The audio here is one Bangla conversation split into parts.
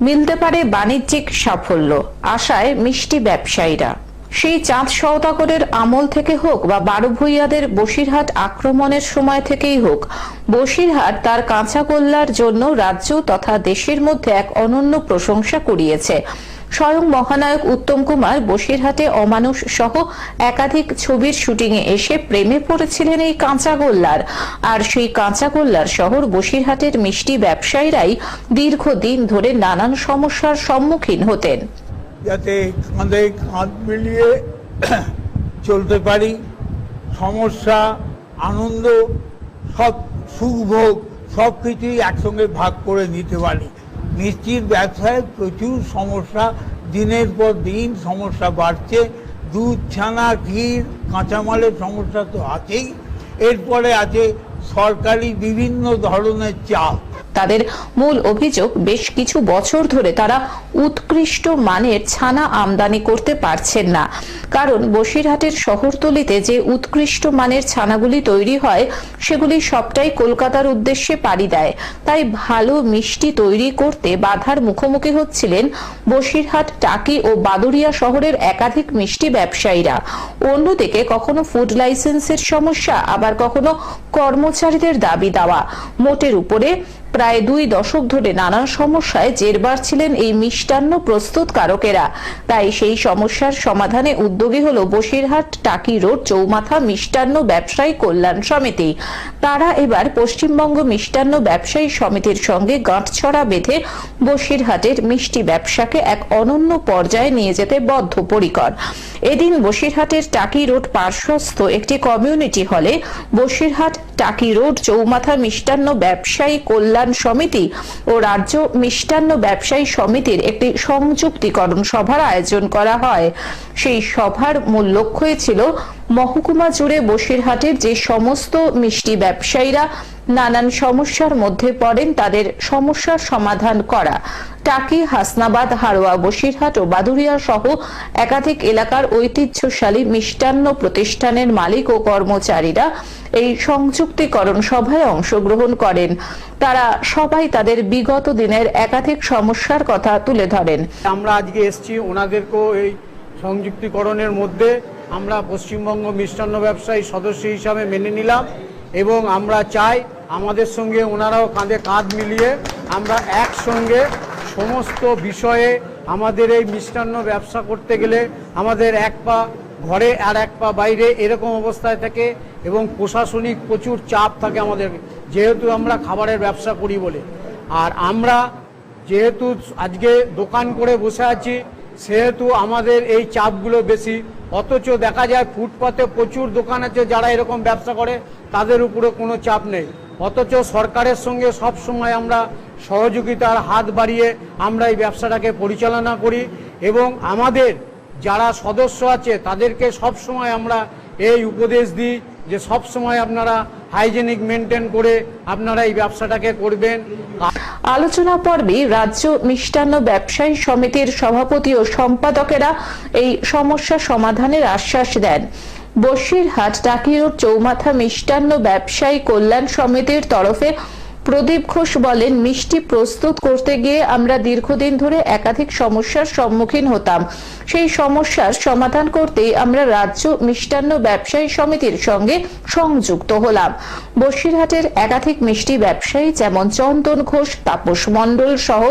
মিলতে পারে বাণিজ্যিক সাফল্য, আশায় মিষ্টি ব্যবসায়ীরা। সেই চাঁদ সওদাগরের আমল থেকে হোক বা বারো ভূইয়াদের বসিরহাট আক্রমণের সময় থেকেই হোক, বসিরহাট তার কাঁচা কল্যার জন্য রাজ্য তথা দেশের মধ্যে এক অনন্য প্রশংসা কুড়িয়েছে। স্বয়ং মহানায়ক উত্তম কুমার, বসিরহাটে অমানুষ সহ একাধিক ছবির শুটিংয়ে এসে প্রেমে পড়েছিলেন এই কাঁচাগোল্লার। আর সেই কাঁচাগোল্লার শহর বসিরহাটের মিষ্টি ব্যবসায়ীরাই দীর্ঘদিন ধরে নানান সমস্যার সম্মুখীন হতেন। যাতে কাঁধে কাঁধ মিলিয়ে চলতে পারি, সমস্যা, আনন্দ, সব সুখভোগ সব কিছুই একসঙ্গে ভাগ করে নিতে পারি। মিষ্টির ব্যবসায় প্রচুর সমস্যা, দিনের পর দিন সমস্যা বাড়ছে। দুধ, ছানা ঘির কাঁচামালের সমস্যা তো আছেই। এরপরে আছে সরকারি বিভিন্ন ধরনের চাপ তাদের মূল অভিযোগ, বেশ কিছু বছর ধরে তারা উৎকৃষ্ট মানের ছানা আমদানি করতে পারছেন না। কারণ বসিরহাটের শহরতলিতে যে উৎকৃষ্ট মানের ছানাগুলি তৈরি হয়, সেগুলি সবটাই কলকাতার উদ্দেশ্যে পাড়ি দেয়। তাই ভালো মিষ্টি তৈরি করতে বাধার মুখোমুখি হচ্ছিলেন বসিরহাট, টাকি ও বাদুরিয়া শহরের একাধিক মিষ্টি ব্যবসায়ীরা। অন্যদিকে কখনো ফুড লাইসেন্সের সমস্যা, আবার কখনো কর্মচারীদের দাবি দেওয়া। মোটের উপরে প্রায় দুই দশক ধরে নানান সমস্যায় জেরবার ছিলেন এই মিষ্টান্ন প্রস্তুতকারকেরা তাই সেই সমস্যার সমাধানে উদ্যোগী হল বসিরহাট টাকি রোড চৌমাথা মিষ্টান্ন ব্যবসায়ী কল্যাণ সমিতি। তারা এবার পশ্চিমবঙ্গ মিষ্টান্ন ব্যবসায়ী সমিতির সঙ্গে গাঁটছড়া বেঁধে বসিরহাটের মিষ্টি ব্যবসাকে এক অনন্য পর্যায়ে নিয়ে যেতে বদ্ধপরিকর। এদিন বসিরহাটের টাকি রোড পার্শ্বস্থ একটি কমিউনিটি হলে বসিরহাট টাকি রোড চৌমাথা মিষ্টান্ন ব্যবসায়ী কল্যাণ সমিতি ও রাজ্য মিষ্টান্ন ব্যবসায়ী সমিতির একটি সংযুক্তিকরণ সভার আয়োজন করা হয়। সেই সভার মূল লক্ষ্যই ছিল মহকুমা জুড়ে বসিরহাটের যে সমস্ত মিষ্টি ব্যবসায়ীরা নানান সমস্যার মধ্যে পড়েন তাদের সমস্যার সমাধান করা। টাকি, হাসনাবাদ, হারোয়া, বসিরহাট ও বাদুরিয়া সহ একাধিক এলাকার ঐতিহ্যশালী মিষ্টান্ন প্রতিষ্ঠানের মালিক ও কর্মচারীরা এই সংযুক্তিকরণ সভায় অংশগ্রহণ করেন। তারা সবাই তাদের বিগত দিনের একাধিক সমস্যার কথা তুলে ধরেন। আমরা আজকে এসছি ওনাদেরকেও এই সংযুক্তিকরণের মধ্যে। আমরা পশ্চিমবঙ্গ মিষ্টান্ন ব্যবসায়ী সদস্য হিসাবে মেনে নিলাম এবং আমরা চাই আমাদের সঙ্গে ওনারাও কাঁধে কাঁধ মিলিয়ে আমরা একসঙ্গে সমস্ত বিষয়ে আমাদের এই মিষ্টান্ন ব্যবসা করতে গেলে আমাদের এক পা ঘরে আর এক পা বাইরে এরকম অবস্থায় থাকে এবং প্রশাসনিক প্রচুর চাপ থাকে আমাদের, যেহেতু আমরা খাবারের ব্যবসা করি বলে। আর আমরা যেহেতু আজকে দোকান করে বসে আছি, সেহেতু আমাদের এই চাপগুলো বেশি। অথচ দেখা যায় ফুটপাতে প্রচুর দোকান আছে যারা এরকম ব্যবসা করে, তাদের উপরে কোনো চাপ নেই। অথচ সরকারের সঙ্গে সব সময় আমরা সহযোগিতার হাত বাড়িয়ে আমরা এই ব্যবসাটাকে পরিচালনা করি এবং আমাদের যারা সদস্য আছে, তাদেরকে সব সময় আমরা এই উপদেশ দিই যে সব সময় আপনারা হাইজেনিক মেনটেন করে আপনারা এই ব্যবসাটাকে করবেন। আলোচনা পর্বে রাজ্য মিষ্টান্ন ব্যবসায়ী সমিতির সভাপতি ও সম্পাদকেরা এই সমস্যা সমাধানের আশ্বাস দেন। বসিরহাট টাকি রোড চৌমাথা মিষ্টান্ন ব্যবসায়ী কল্যাণ সমিতির তরফে প্রদীপ ঘোষ বলেন, মিষ্টি প্রস্তুত করতে গিয়ে আমরা দীর্ঘদিন ধরে একাধিক সমস্যার সম্মুখীন হতাম। সেই সমস্যার সমাধান করতেই আমরা রাজ্য মিষ্টান্ন ব্যবসায়ী সমিতির সঙ্গে সংযুক্ত হলাম। বসিরহাটের একাধিক মিষ্টি ব্যবসায়ী যেমন চন্দন ঘোষ, তাপস মণ্ডল সহ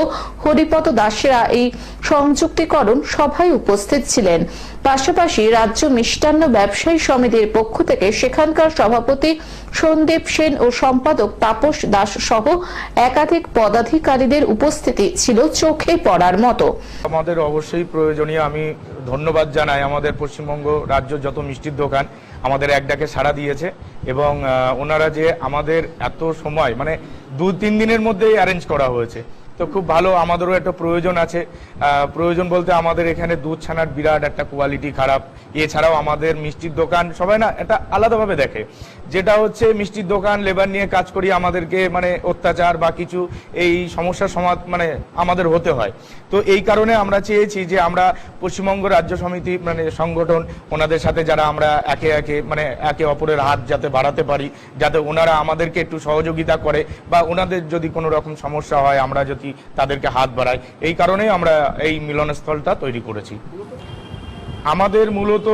হরিপদ দাসেরা এই সংযুক্তিকরণ সভায় উপস্থিত ছিলেন। পাশাপাশি রাজ্য মিষ্টান্ন ব্যবসায়ী সমিতির পক্ষ থেকে সেখানকার সভাপতি সন্দীপ সেন ও সম্পাদক তাপস দাস সহ একাধিক পদাধিকারীদের উপস্থিতি ছিল চোখে পড়ার মতো। আমাদের অবশ্যই প্রয়োজনীয়, আমি ধন্যবাদ জানাই আমাদের পশ্চিমবঙ্গ রাজ্য যত মিষ্টির দোকান আমাদের এক ডাকে সাড়া দিয়েছে এবং ওনারা যে আমাদের এত সময় মানে দু তিন দিনের মধ্যেই অ্যারেঞ্জ করা হয়েছে। তো খুব ভালো, আমাদেরও একটা প্রয়োজন আছে। প্রয়োজন বলতে আমাদের এখানে দুধ ছানার বিরাট একটা কোয়ালিটি খারাপ। এছাড়াও আমাদের মিষ্টির দোকান সবাই না এটা আলাদাভাবে দেখে। যেটা হচ্ছে মিষ্টির দোকান লেবার নিয়ে কাজ করি, আমাদেরকে মানে অত্যাচার বা কিছু এই সমস্যার সমাধ মানে আমাদের হতে হয়। তো এই কারণে আমরা চেয়েছি যে আমরা পশ্চিমবঙ্গ রাজ্য সমিতি মানে সংগঠন, ওনাদের সাথে যারা আমরা একে একে মানে একে অপরের হাত যাতে বাড়াতে পারি, যাতে ওনারা আমাদেরকে একটু সহযোগিতা করে বা ওনাদের যদি কোনো রকম সমস্যা হয়, আমরা যদি কি তাদেরকে হাত বাড়ায়। এই কারণেই আমরা এই মিলনস্থলটা তৈরি করেছি। আমাদের মূলত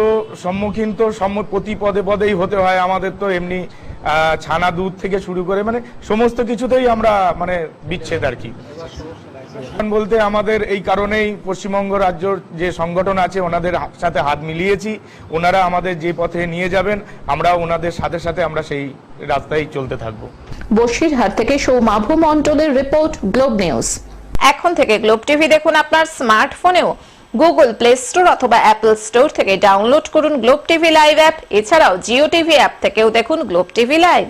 সম্মুখীন তো প্রতি পদে পদেই হতে হয়। আমাদের তো এমনি ছানা দুধ থেকে শুরু করে মানে সমস্ত কিছুতেই আমরা মানে বিচ্ছেদ আর কি। বলতে আমাদের এই কারণেই পশ্চিমবঙ্গ রাজ্যর যে সংগঠন আছে ওনাদের সাথে হাত মিলিয়েছি। ওনারা আমাদের যে পথে নিয়ে যাবেন আমরা ওনাদের সাথে সাথে আমরা সেই রাস্তায় চলতে থাকব। বসিরহাট থেকে সৌমাভু মন্ডলের রিপোর্ট গ্লোব নিউজ। এখন থেকে গ্লোব টিভি দেখুন আপনার স্মার্টফোনেও। গুগল প্লে স্টোর অথবা অ্যাপল স্টোর থেকে ডাউনলোড করুন গ্লোব টিভি লাইভ অ্যাপ। এছাড়াও জিও টিভি অ্যাপ থেকেও দেখুন গ্লোব টিভি লাইভ।